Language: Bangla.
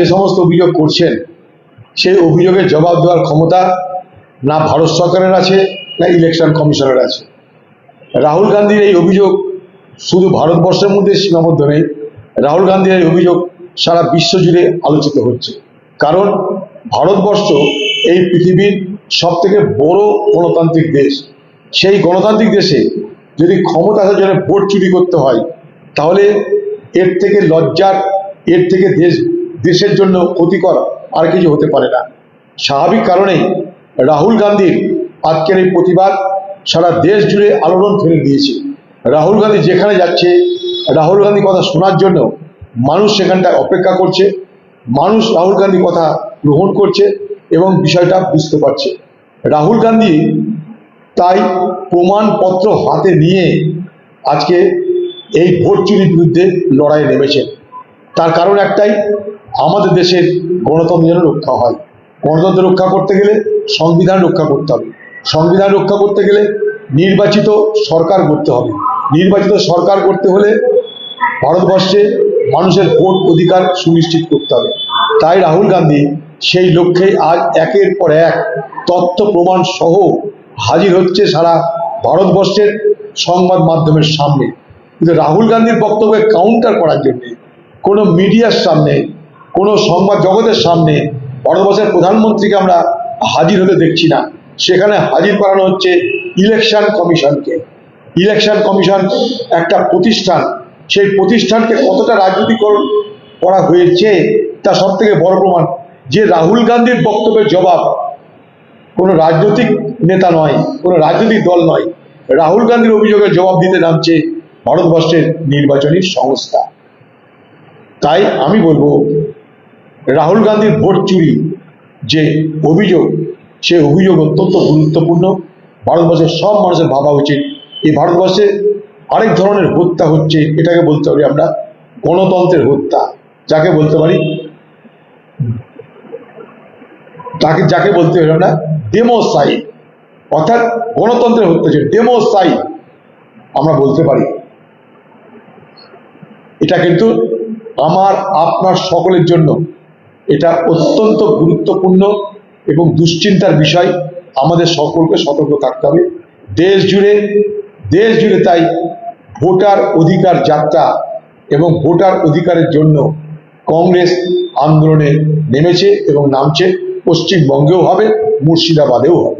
যে সমস্ত অভিযোগ করছেন, সেই অভিযোগের জবাব দেওয়ার ক্ষমতা না ভারত সরকারের আছে, না ইলেকশন কমিশনের আছে। রাহুল গান্ধীর এই অভিযোগ শুধু ভারতবর্ষের মধ্যে সীমাবদ্ধ নেই, রাহুল গান্ধীর এই অভিযোগ সারা বিশ্ব জুড়ে আলোচিত হচ্ছে। কারণ ভারতবর্ষ এই পৃথিবীর সব থেকে বড় গণতান্ত্রিক দেশ। সেই গণতান্ত্রিক দেশে যদি ক্ষমতা আসার জন্য ভোট চুরি করতে হয়, তাহলে এর থেকে লজ্জার, এর থেকে দেশ দেশের জন্য ক্ষতিকর আর কিছু হতে পারে না। স্বাভাবিক কারণেই রাহুল গান্ধীর আজকের এই প্রতিবাদ সারা দেশ জুড়ে আলোড়ন ফেলে দিয়েছে। রাহুল গান্ধী যেখানে যাচ্ছে, রাহুল গান্ধী কথা শোনার জন্য মানুষ সেখানটায় অপেক্ষা করছে, মানুষ রাহুল গান্ধী কথা গ্রহণ করছে এবং বিষয়টা বুঝতে পারছে। রাহুল গান্ধী তাই প্রমাণপত্র হাতে নিয়ে আজকে এই ভোট চুরির বিরুদ্ধে লড়াই নেমেছেন। তার কারণ একটাই আমাদের দেশের গণতন্ত্র যেন রক্ষা হয়। গণতন্ত্র রক্ষা করতে গেলে সংবিধান রক্ষা করতে হবে। সংবিধান রক্ষা করতে গেলে নির্বাচিত সরকার করতে হবে। নির্বাচিত সরকার করতে হলে ভারতবর্ষে মানুষের ভোট অধিকার সুনিশ্চিত করতে হবে। তাই রাহুল গান্ধী সেই লক্ষ্যে আজ একের পর এক তথ্য প্রমাণ সহ হাজির হচ্ছে সারা ভারতবর্ষের সংবাদ মাধ্যমের সামনে। কিন্তু রাহুল গান্ধীর বক্তব্যে কাউন্টার করার জন্য কোনো মিডিয়ার সামনে কোনো সংবাদ জগতের সামনে ভারতবর্ষের প্রধানমন্ত্রীকে আমরা হাজির হতে দেখছি না। সেখানে হাজির করানো হচ্ছে ইলেকশন কমিশনকে। ইলেকশন কমিশন একটা প্রতিষ্ঠান। সেই প্রতিষ্ঠানকে কতটা রাজনীতিকরণ করা হয়েছে তা সব থেকে বড় প্রমাণ। যে রাহুল গান্ধীর বক্তব্যের জবাব কোনো রাজনৈতিক নেতা নয়, কোনো রাজনৈতিক দল নয়। রাহুল গান্ধীর অভিযোগের জবাব দিতে নামছে ভারতবর্ষের নির্বাচনী সংস্থা। তাই আমি বলব রাহুল গান্ধীর ভোট চুরি যে অভিযোগ, সে অভিযোগ অত্যন্ত গুরুত্বপূর্ণ। ভারতবর্ষের সব মানুষের ভাবা উচিত। এই ভারতবর্ষে আরেক ধরনের হত্যা হচ্ছে, এটাকে বলতে পারি আমরা গণতন্ত্রের হত্যা। যাকে বলতে পারি তাকে যাকে বলতে পারি আমরা ডেমোসাইড অর্থাৎ গণতন্ত্রের হত্যা হচ্ছে ডেমোসাইড আমরা বলতে পারি। এটা কিন্তু আমার, আপনার সকলের জন্য এটা অত্যন্ত গুরুত্বপূর্ণ এবং দুশ্চিন্তার বিষয়। আমাদের সকলকে সতর্ক থাকতে হবে। দেশ জুড়ে দেশ জুড়ে তাই ভোটার অধিকার যাত্রা এবং ভোটার অধিকারের জন্য কংগ্রেস আন্দোলনে নেমেছে এবং নামছে। পশ্চিমবঙ্গেও হবে, মুর্শিদাবাদেও হবে।